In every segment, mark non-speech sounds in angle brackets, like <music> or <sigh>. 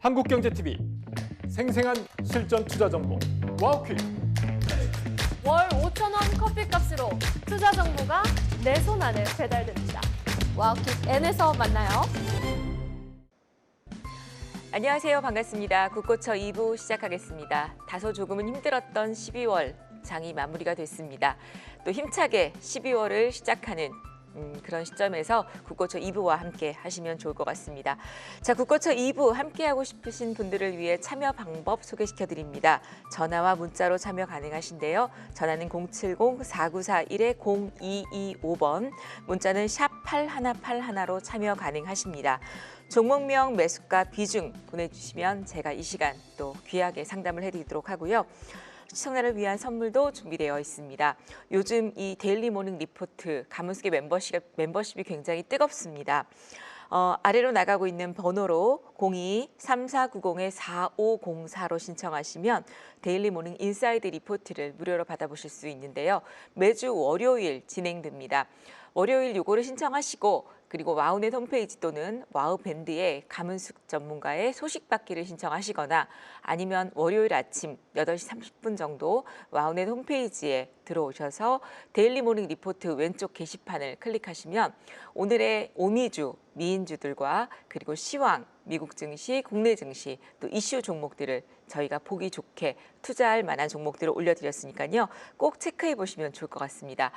한국경제TV 생생한 실전 투자 정보 와우퀴 월 5천 원 커피값으로 투자 정보가 내 손 안에 배달됩니다. 와우킥 N에서 만나요. 안녕하세요. 반갑습니다. 국고처 2부 시작하겠습니다. 다소 조금은 힘들었던 12월 장이 마무리가 됐습니다. 또 힘차게 12월을 시작하는 음, 그런 시점에서 국고처 2부와 함께 하시면 좋을 것 같습니다. 자, 국고처 2부 함께 하고 싶으신 분들을 위해 참여 방법 소개시켜 드립니다. 전화와 문자로 참여 가능하신데요. 전화는 070-4941-0225번, 문자는 샵 8181로 참여 가능하십니다. 종목명, 매수가, 비중 보내주시면 제가 이 시간 또 귀하게 상담을 해드리도록 하고요. 시청자를 위한 선물도 준비되어 있습니다. 요즘 이 데일리 모닝 리포트 가문스케 멤버십, 멤버십이 굉장히 뜨겁습니다. 어, 아래로 나가고 있는 번호로 02-3490-4504로 신청하시면 데일리 모닝 인사이드 리포트를 무료로 받아보실 수 있는데요. 매주 월요일 진행됩니다. 월요일 요거를 신청하시고 그리고 와우넷 홈페이지 또는 와우밴드에 가문숙 전문가의 소식 받기를 신청하시거나 아니면 월요일 아침 8시 30분 정도 와우넷 홈페이지에 들어오셔서 데일리 모닝 리포트 왼쪽 게시판을 클릭하시면 오늘의 오미주, 미인주들과 그리고 시황, 미국 증시, 국내 증시 또 이슈 종목들을 저희가 보기 좋게 투자할 만한 종목들을 올려드렸으니까요. 꼭 체크해 보시면 좋을 것 같습니다.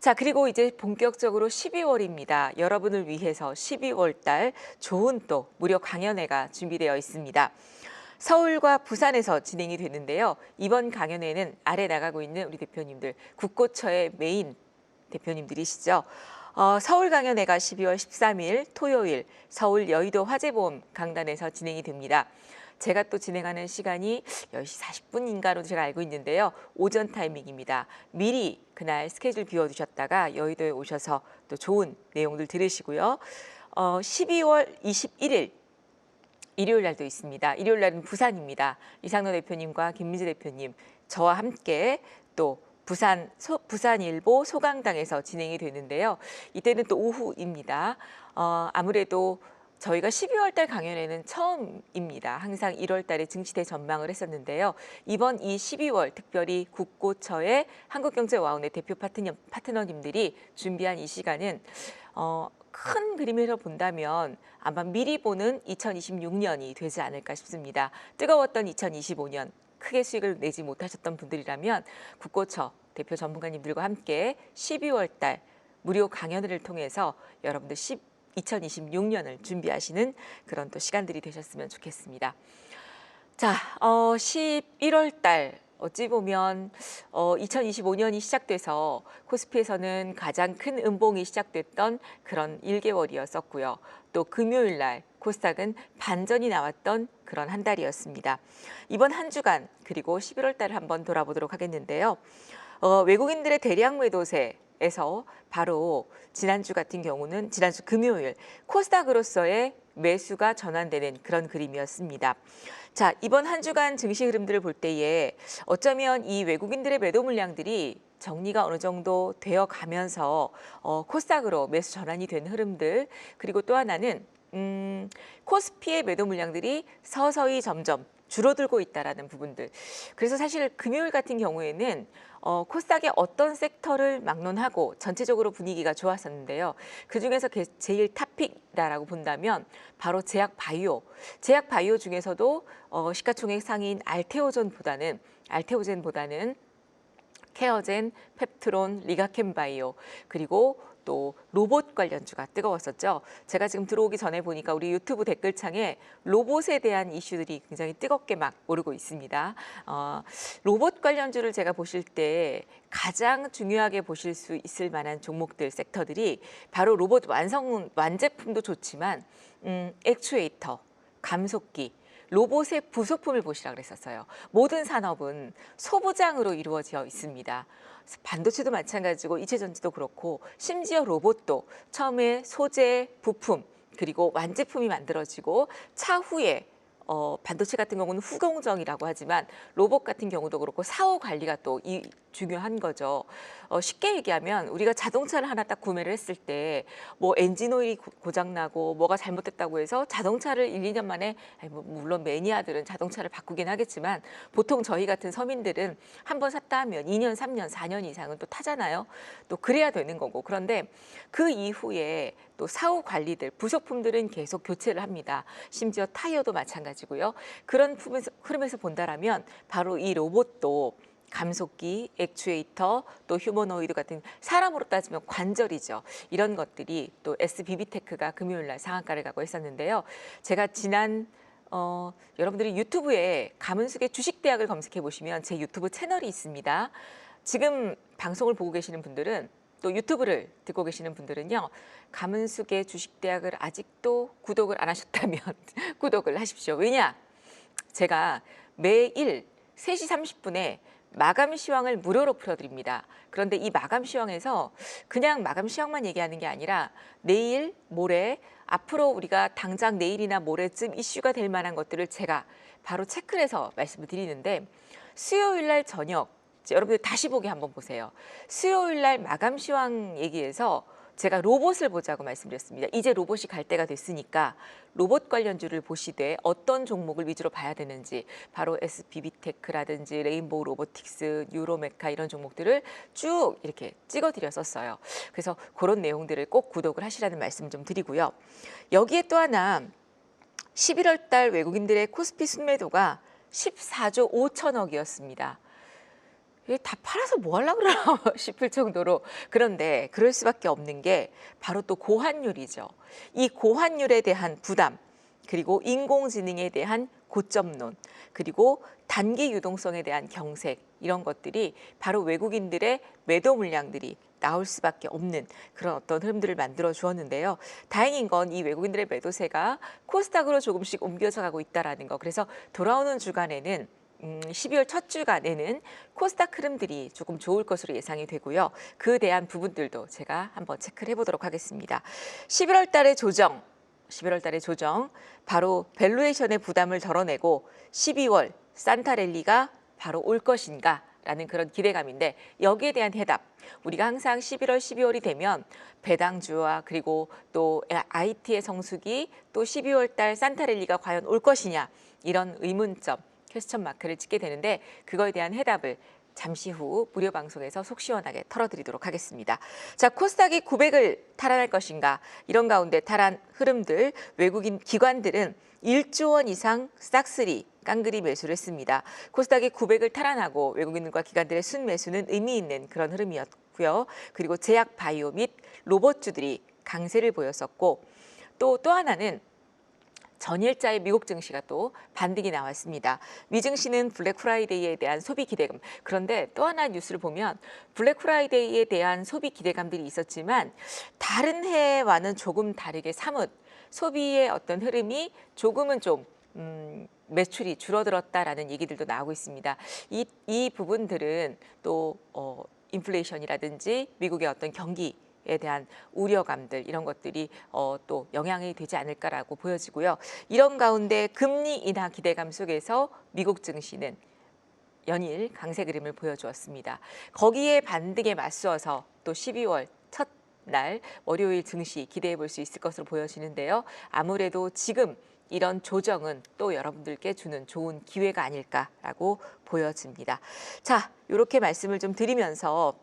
자, 그리고 이제 본격적으로 12월입니다. 여러분을 위해서 12월 달 좋은 또 무료 강연회가 준비되어 있습니다. 서울과 부산에서 진행이 되는데요. 이번 강연회는 아래 나가고 있는 우리 대표님들 국고처의 메인 대표님들이시죠. 어, 서울 강연회가 12월 13일 토요일 서울 여의도 화재보험 강단에서 진행이 됩니다. 제가 또 진행하는 시간이 10시 40분인가로 제가 알고 있는데요. 오전 타이밍입니다. 미리 그날 스케줄 비워두셨다가 여의도에 오셔서 또 좋은 내용들 들으시고요. 어, 12월 21일 일요일 날도 있습니다. 일요일 날은 부산입니다. 이상로 대표님과 김민재 대표님 저와 함께 또 부산 소, 부산일보 소강당에서 진행이 되는데요. 이때는 또 오후입니다. 어, 아무래도 저희가 12월 달 강연에는 처음입니다. 항상 1월 달에 증시대 전망을 했었는데요. 이번 이 12월 특별히 국고처의 한국경제와운의 대표 파트너, 파트너님들이 준비한 이 시간은 어, 큰 그림에서 본다면 아마 미리 보는 2026년이 되지 않을까 싶습니다. 뜨거웠던 2025년 크게 수익을 내지 못하셨던 분들이라면 국고처 대표 전문가님들과 함께 12월 달 무료 강연회를 통해서 여러분들 10, 2026년을 준비하시는 그런 또 시간들이 되셨으면 좋겠습니다. 자, 어, 11월 달 어찌 보면 어, 2025년이 시작돼서 코스피에서는 가장 큰 음봉이 시작됐던 그런 1개월이었었고요. 또 금요일 날 코스닥은 반전이 나왔던 그런 한 달이었습니다. 이번 한 주간 그리고 11월 달을 한번 돌아보도록 하겠는데요. 어, 외국인들의 대량 매도세 에서 바로 지난주 같은 경우는 지난주 금요일 코스닥으로서의 매수가 전환되는 그런 그림이었습니다. 자, 이번 한 주간 증시 흐름들을 볼 때에 어쩌면 이 외국인들의 매도 물량들이 정리가 어느 정도 되어 가면서 어, 코스닥으로 매수 전환이 된 흐름들 그리고 또 하나는 음, 코스피의 매도 물량들이 서서히 점점 줄어들고 있다라는 부분들. 그래서 사실 금요일 같은 경우에는 어, 코스닥의 어떤 섹터를 막론하고 전체적으로 분위기가 좋았었는데요. 그 중에서 제일 탑픽이다라고 본다면 바로 제약 바이오. 제약 바이오 중에서도 어, 시가총액 상위인 알테오존보다는 알테오젠보다는 케어젠, 펩트론, 리가켄바이오 그리고 또 로봇 관련주가 뜨거웠었죠. 제가 지금 들어오기 전에 보니까 우리 유튜브 댓글창에 로봇에 대한 이슈들이 굉장히 뜨겁게 막 오르고 있습니다. 어, 로봇 관련주를 제가 보실 때 가장 중요하게 보실 수 있을 만한 종목들 섹터들이 바로 로봇 완성 완제품도 좋지만 음, 액추에이터, 감속기, 로봇의 부속품을 보시라 그랬었어요. 모든 산업은 소부장으로 이루어져 있습니다. 반도체도 마찬가지고 이체전지도 그렇고 심지어 로봇도 처음에 소재, 부품 그리고 완제품이 만들어지고 차후에 어, 반도체 같은 경우는 후공정이라고 하지만 로봇 같은 경우도 그렇고 사후 관리가 또 이 중요한 거죠. 어, 쉽게 얘기하면 우리가 자동차를 하나 딱 구매를 했을 때 뭐 엔진 오일이 고- 고장나고 뭐가 잘못됐다고 해서 자동차를 1, 2년 만에 뭐 물론 매니아들은 자동차를 바꾸긴 하겠지만 보통 저희 같은 서민들은 한 번 샀다 하면 2년, 3년, 4년 이상은 또 타잖아요. 또 그래야 되는 거고. 그런데 그 이후에 또 사후 관리들, 부속품들은 계속 교체를 합니다. 심지어 타이어도 마찬가지고요. 그런 흐름에서 본다라면 바로 이 로봇도 감속기, 액추에이터, 또 휴머노이드 같은 사람으로 따지면 관절이죠. 이런 것들이 또 SBB테크가 금요일 날 상한가를 가고 있었는데요. 제가 지난 어, 여러분들이 유튜브에 가문숙의 주식대학을 검색해 보시면 제 유튜브 채널이 있습니다. 지금 방송을 보고 계시는 분들은 또 유튜브를 듣고 계시는 분들은요. 가문숙의 주식대학을 아직도 구독을 안 하셨다면 <laughs> 구독을 하십시오. 왜냐? 제가 매일 3시 30분에 마감 시황을 무료로 풀어드립니다. 그런데 이 마감 시황에서 그냥 마감 시황만 얘기하는 게 아니라 내일, 모레, 앞으로 우리가 당장 내일이나 모레쯤 이슈가 될 만한 것들을 제가 바로 체크를 해서 말씀을 드리는데 수요일 날 저녁 여러분들 다시 보기 한번 보세요. 수요일 날 마감 시황 얘기에서 제가 로봇을 보자고 말씀드렸습니다. 이제 로봇이 갈 때가 됐으니까 로봇 관련주를 보시되 어떤 종목을 위주로 봐야 되는지 바로 SBB테크라든지 레인보우 로보틱스, 뉴로메카 이런 종목들을 쭉 이렇게 찍어드렸었어요. 그래서 그런 내용들을 꼭 구독을 하시라는 말씀 좀 드리고요. 여기에 또 하나 11월 달 외국인들의 코스피 순매도가 14조 5천억이었습니다. 이게 다 팔아서 뭐 하려고 그러나 <laughs> 싶을 정도로 그런데 그럴 수밖에 없는 게 바로 또 고환율이죠. 이 고환율에 대한 부담 그리고 인공지능에 대한 고점론 그리고 단기 유동성에 대한 경색 이런 것들이 바로 외국인들의 매도 물량들이 나올 수밖에 없는 그런 어떤 흐름들을 만들어 주었는데요. 다행인 건 이 외국인들의 매도세가 코스닥으로 조금씩 옮겨져 가고 있다라는 거. 그래서 돌아오는 주간에는 음, 12월 첫 주간에는 코스닥 흐름들이 조금 좋을 것으로 예상이 되고요. 그 대한 부분들도 제가 한번 체크를 해보도록 하겠습니다. 11월 달의 조정, 11월 달의 조정, 바로 밸류에이션의 부담을 덜어내고 12월 산타랠리가 바로 올 것인가 라는 그런 기대감인데 여기에 대한 해답 우리가 항상 11월 12월이 되면 배당주와 그리고 또 IT의 성수기 또 12월 달 산타랠리가 과연 올 것이냐 이런 의문점 퀘스천 마크를 찍게 되는데 그거에 대한 해답을 잠시 후 무료 방송에서 속 시원하게 털어드리도록 하겠습니다. 자, 코스닥이 900을 탈환할 것인가 이런 가운데 탈환 흐름들 외국인 기관들은 1조 원 이상 싹쓸이 깡그리 매수를 했습니다. 코스닥이 900을 탈환하고 외국인과 기관들의 순매수는 의미 있는 그런 흐름이었고요. 그리고 제약 바이오 및 로봇주들이 강세를 보였었고 또또 하나는 전일자의 미국 증시가 또 반등이 나왔습니다. 미 증시는 블랙 프라이데이에 대한 소비 기대감. 그런데 또 하나 뉴스를 보면 블랙 프라이데이에 대한 소비 기대감들이 있었지만 다른 해와는 조금 다르게 사뭇 소비의 어떤 흐름이 조금은 좀 음, 매출이 줄어들었다라는 얘기들도 나오고 있습니다. 이, 이 부분들은 또 어, 인플레이션이라든지 미국의 어떤 경기 에 대한 우려감들 이런 것들이 어, 또 영향이 되지 않을까라고 보여지고요. 이런 가운데 금리 인하 기대감 속에서 미국 증시는 연일 강세 그림을 보여주었습니다. 거기에 반등에 맞서서 또 12월 첫 날 월요일 증시 기대해 볼 수 있을 것으로 보여지는데요. 아무래도 지금 이런 조정은 또 여러분들께 주는 좋은 기회가 아닐까라고 보여집니다. 자, 이렇게 말씀을 좀 드리면서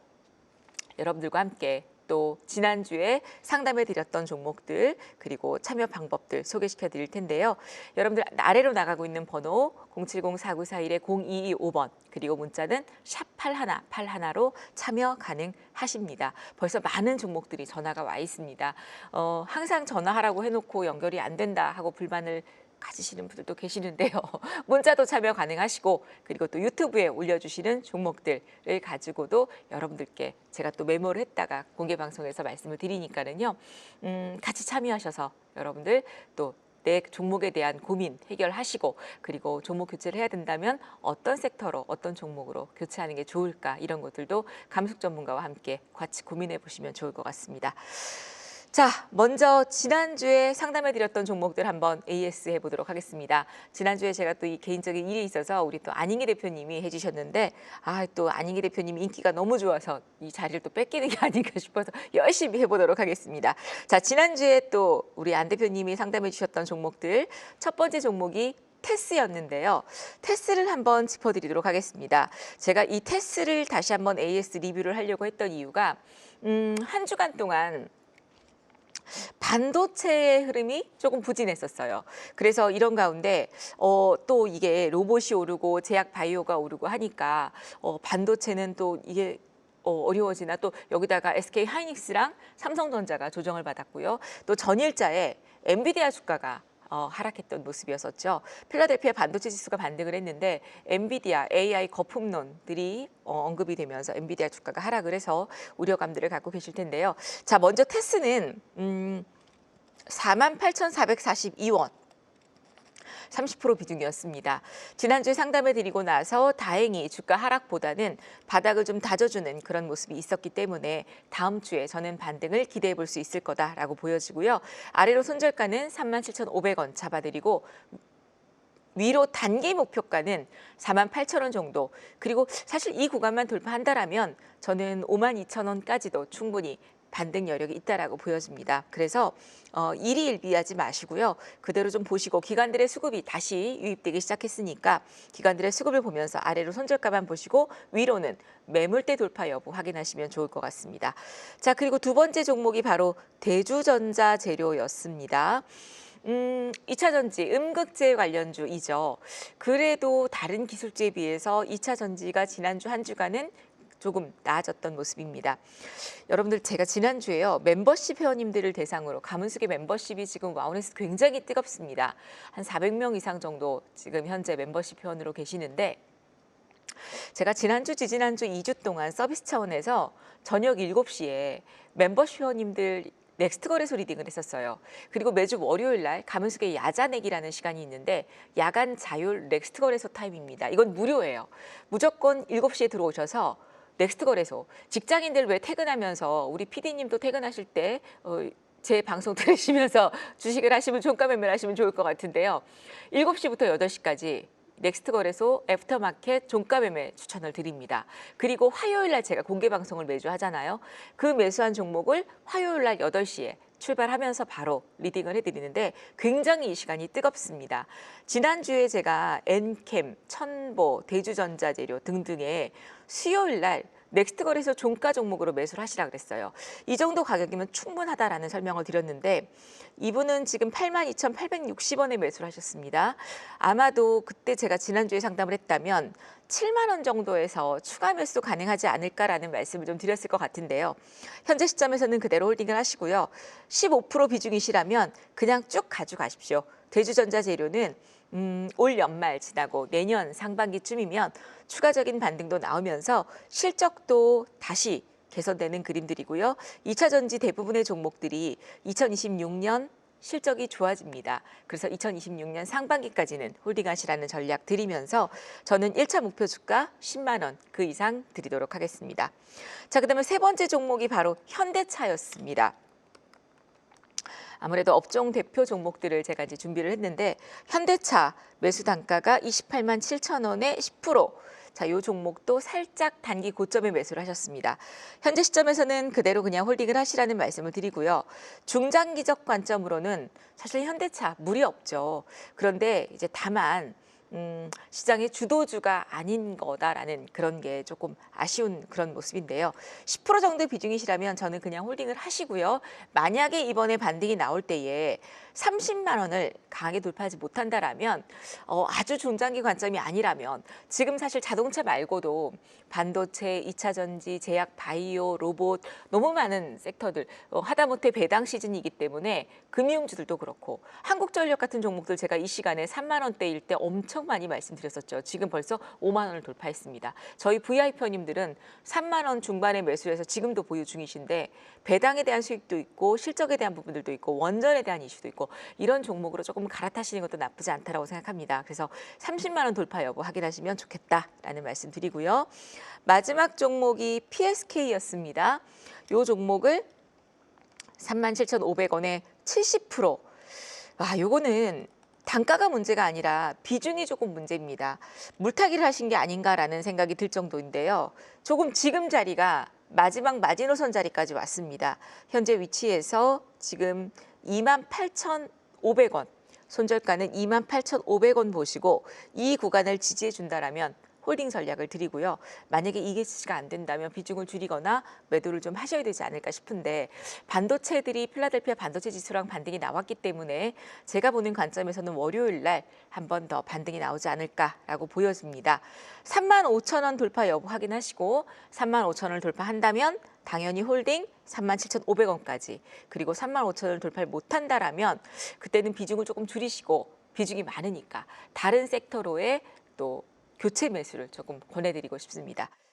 여러분들과 함께 또 지난주에 상담해 드렸던 종목들 그리고 참여 방법들 소개시켜 드릴 텐데요. 여러분들 아래로 나가고 있는 번호 070-4941-0225번 그리고 문자는 샵 8181로 참여 가능하십니다. 벌써 많은 종목들이 전화가 와 있습니다. 어, 항상 전화하라고 해놓고 연결이 안 된다 하고 불만을 가지시는 분들도 계시는데요. <laughs> 문자도 참여 가능하시고 그리고 또 유튜브에 올려주시는 종목들을 가지고도 여러분들께 제가 또 메모를 했다가 공개 방송에서 말씀을 드리니까는요. 음, 같이 참여하셔서 여러분들 또내 종목에 대한 고민 해결하시고 그리고 종목 교체를 해야 된다면 어떤 섹터로 어떤 종목으로 교체하는 게 좋을까 이런 것들도 감숙 전문가와 함께 같이 고민해 보시면 좋을 것 같습니다. 자, 먼저 지난주에 상담해드렸던 종목들 한번 AS 해보도록 하겠습니다. 지난주에 제가 또 이 개인적인 일이 있어서 우리 또 안인기 대표님이 해주셨는데, 아, 또 안인기 대표님 인기가 너무 좋아서 이 자리를 또 뺏기는 게 <laughs> 아닌가 싶어서 열심히 해보도록 하겠습니다. 자, 지난주에 또 우리 안 대표님이 상담해 주셨던 종목들, 첫 번째 종목이 테스였는데요. 테스를 한번 짚어드리도록 하겠습니다. 제가 이 테스를 다시 한번 AS 리뷰를 하려고 했던 이유가, 음, 한 주간 동안 반도체의 흐름이 조금 부진했었어요. 그래서 이런 가운데 어, 또 이게 로봇이 오르고 제약 바이오가 오르고 하니까 어, 반도체는 또 이게 어, 어려워지나 또 여기다가 SK 하이닉스랑 삼성전자가 조정을 받았고요. 또 전일자에 엔비디아 주가가 어, 하락했던 모습이었었죠. 필라델피아 반도체 지수가 반등을 했는데 엔비디아 AI 거품론들이 어, 언급이 되면서 엔비디아 주가가 하락을 해서 우려감들을 갖고 계실 텐데요. 자, 먼저 테스는 음, 48,442원. 30% 비중이었습니다. 지난주에 상담해 드리고 나서 다행히 주가 하락보다는 바닥을 좀 다져주는 그런 모습이 있었기 때문에 다음 주에 저는 반등을 기대해 볼 수 있을 거다라고 보여지고요. 아래로 손절가는 37,500원 잡아드리고 위로 단기 목표가는 4만 8천 원 정도. 그리고 사실 이 구간만 돌파한다라면 저는 5만 2천 원까지도 충분히 반등 여력이 있다라고 보여집니다. 그래서 어, 일희일비하지 마시고요. 그대로 좀 보시고 기관들의 수급이 다시 유입되기 시작했으니까 기관들의 수급을 보면서 아래로 손절가만 보시고 위로는 매물대 돌파 여부 확인하시면 좋을 것 같습니다. 자 그리고 두 번째 종목이 바로 대주전자 재료였습니다. 음, 2차 전지 음극재 관련주이죠. 그래도 다른 기술주에 비해서 2차 전지가 지난주 한 주간은 조금 나아졌던 모습입니다. 여러분들 제가 지난주에요. 멤버십 회원님들을 대상으로 가문수계 멤버십이 지금 와운에서 굉장히 뜨겁습니다. 한 400명 이상 정도 지금 현재 멤버십 회원으로 계시는데 제가 지난주, 지지난주 2주 동안 서비스 차원에서 저녁 7시에 멤버십 회원님들 넥스트 거래소 리딩을 했었어요. 그리고 매주 월요일 날 가문수계 야자내기라는 시간이 있는데 야간 자율 넥스트 거래소 타임입니다. 이건 무료예요. 무조건 7시에 들어오셔서 넥스트 거래소 직장인들 왜 퇴근하면서 우리 PD님도 퇴근하실 때 어, 제 방송 <laughs> 들으시면서 주식을 하시면 종가 매매를 하시면 좋을 것 같은데요. 7시부터 8시까지 넥스트 거래소 애프터마켓 종가 매매 추천을 드립니다. 그리고 화요일 날 제가 공개 방송을 매주 하잖아요. 그 매수한 종목을 화요일 날 8시에 출발하면서 바로 리딩을 해드리는데 굉장히 이 시간이 뜨겁습니다. 지난주에 제가 엔캠, 천보, 대주전자재료 등등의 수요일 날 넥스트 거래소 종가 종목으로 매수를 하시라 그랬어요. 이 정도 가격이면 충분하다라는 설명을 드렸는데 이분은 지금 82,860원에 매수를 하셨습니다. 아마도 그때 제가 지난주에 상담을 했다면 7만 원 정도에서 추가 매수 가능하지 않을까라는 말씀을 좀 드렸을 것 같은데요. 현재 시점에서는 그대로 홀딩을 하시고요. 15% 비중이시라면 그냥 쭉 가져가십시오. 대주전자 재료는 음, 올 연말 지나고 내년 상반기쯤이면 추가적인 반등도 나오면서 실적도 다시 개선되는 그림들이고요. 2차 전지 대부분의 종목들이 2026년 실적이 좋아집니다. 그래서 2026년 상반기까지는 홀딩하시라는 전략 드리면서 저는 1차 목표 주가 10만 원 그 이상 드리도록 하겠습니다. 자, 그다음에 세 번째 종목이 바로 현대차였습니다. 아무래도 업종 대표 종목들을 제가 이제 준비를 했는데 현대차 매수 단가가 28만 7천 원에 10%. 자, 요 종목도 살짝 단기 고점에 매수를 하셨습니다. 현재 시점에서는 그대로 그냥 홀딩을 하시라는 말씀을 드리고요. 중장기적 관점으로는 사실 현대차 무리 없죠. 그런데 이제 다만 음, 시장의 주도주가 아닌 거다라는 그런 게 조금 아쉬운 그런 모습인데요. 10% 정도 비중이시라면 저는 그냥 홀딩을 하시고요. 만약에 이번에 반등이 나올 때에 30만 원을 강하게 돌파하지 못한다라면 어, 아주 중장기 관점이 아니라면 지금 사실 자동차 말고도 반도체, 2차 전지, 제약, 바이오, 로봇 너무 많은 섹터들 어, 하다못해 배당 시즌이기 때문에 금융주들도 그렇고 한국전력 같은 종목들 제가 이 시간에 3만 원대일 때 엄청 많이 말씀드렸었죠. 지금 벌써 5만 원을 돌파했습니다. 저희 VIP님들은 3만 원 중반에 매수해서 지금도 보유 중이신데 배당에 대한 수익도 있고 실적에 대한 부분들도 있고 원전에 대한 이슈도 있고 이런 종목으로 조금 갈아타시는 것도 나쁘지 않다라고 생각합니다. 그래서 30만 원 돌파 여부 확인하시면 좋겠다라는 말씀 드리고요. 마지막 종목이 PSK였습니다. 이 종목을 37,500원에 70%. 아, 요거는 단가가 문제가 아니라 비중이 조금 문제입니다. 물타기를 하신 게 아닌가라는 생각이 들 정도인데요. 조금 지금 자리가 마지막 마지노선 자리까지 왔습니다. 현재 위치에서 지금 28,500원, 손절가는 28,500원 보시고 이 구간을 지지해 준다라면 홀딩 전략을 드리고요. 만약에 이게 지지가 안 된다면 비중을 줄이거나 매도를 좀 하셔야 되지 않을까 싶은데 반도체들이 필라델피아 반도체 지수랑 반등이 나왔기 때문에 제가 보는 관점에서는 월요일 날 한 번 더 반등이 나오지 않을까라고 보여집니다. 3만 5천 원 돌파 여부 확인하시고 3만 5천 원을 돌파한다면 당연히 홀딩 3만 7,500원까지 그리고 3만 5천 원을 돌파를 못한다라면 그때는 비중을 조금 줄이시고 비중이 많으니까 다른 섹터로의 또 교체 매수를 조금 권해드리고 싶습니다.